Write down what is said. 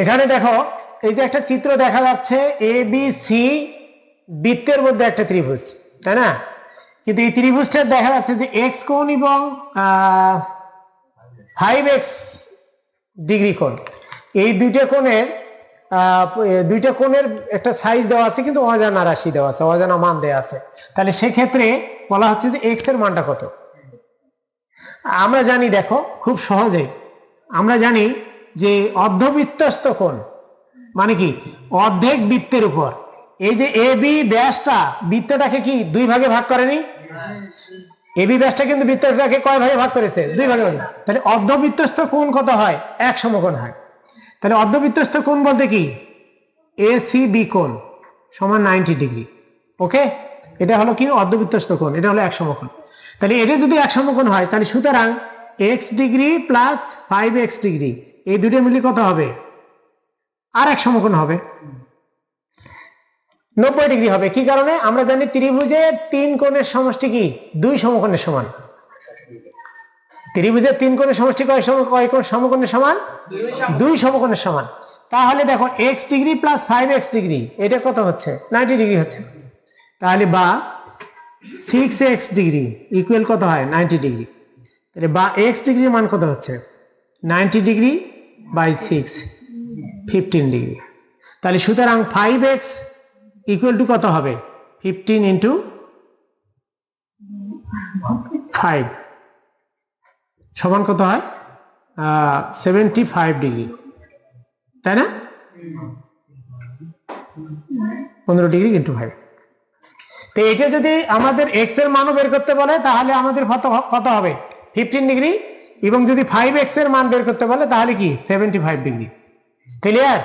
এখানে দেখো, এই যে একটা চিত্র দেখা যাচ্ছে এ বি সি বৃত্তের মধ্যে একটা ত্রিভুজ, তাই না? কিন্তু এই ত্রিভুজটা দেখা যাচ্ছে যে এক্স কোণ এবং ফাইভ এক্স ডিগ্রি কোণ। এই দুইটা কোণের দুইটা কোণের একটা সাইজ দেওয়া আছে, কিন্তু অজানা রাশি দেওয়া আছে, অজানা মান দেওয়া আছে। তাহলে সেক্ষেত্রে বলা হচ্ছে যে এক্সের মানটা কত? আমরা জানি, দেখো, খুব সহজেই, আমরা জানি যে অর্ধবৃত্তস্থ কোণ মানে কি? অর্ধেক বৃত্তের উপর। এই যে এ, বি, ব্যাসটা, বৃত্তটাকে কি দুই ভাগে ভাগ করেনি? এ, বি, ব্যাসটা কিন্তু বৃত্তটাকে কয় ভাগে ভাগ করেছে? দুই ভাগে ভাগ তাহলে অর্ধবৃত্তস্থ কোণ কত হয়? এক সমকোণ হয়। তাহলে অর্ধবৃত্তস্থ কোণ বলতে কি? এ, সি, বি কোণ সমান নাইনটি ডিগ্রি। ওকে? এটা হলো কি? অর্ধবৃত্তস্থ কোণ। এটা হলো এক সমকোণ। তাহলে এটা যদি এক সমকোণ হয়, তাহলে সুতরাং x degree plus five x degree এই দুটো মিলে কত হবে? আর এক সমকোণ হবে। নব্বই ডিগ্রি হবে। কি কারণে? আমরা জানি ত্রিভুজের তিন কোণের সমষ্টি কি? দুই সমকোণের সমান। ত্রিভুজের তিন কোণের সমষ্টি কয় কয় কোণ? সমকোণের সমান? দুই সমকোণের সমান। তাহলে দেখো x degree plus five x degree, এটা কত হচ্ছে? নাইনটি ডিগ্রি হচ্ছে। তাহলে বা সিক্স এক্স ডিগ্রি ইকুয়াল কত হয়? Ninety degree. তাহলে বা এক্স ডিগ্রির মান কত হচ্ছে? Ninety degree by six fifteen degree তাহলে সুতরাং ফাইভ এক্স ইকুয়াল টু কত হবে? ফিফটিন ইন্টু ফাইভ সমান কত হয়? সেভেন্টি ফাইভ ডিগ্রি তাই না? পনেরো ডিগ্রি ইন্টু ফাইভ তো এটা যদি আমাদের এক্সের মানও বের করতে বলে, তাহলে আমাদের কত হবে? ফিফটিন ডিগ্রি এবং যদি ফাইভ এক্সের মান বের করতে বলে তাহলে কি? Seventy five degree clear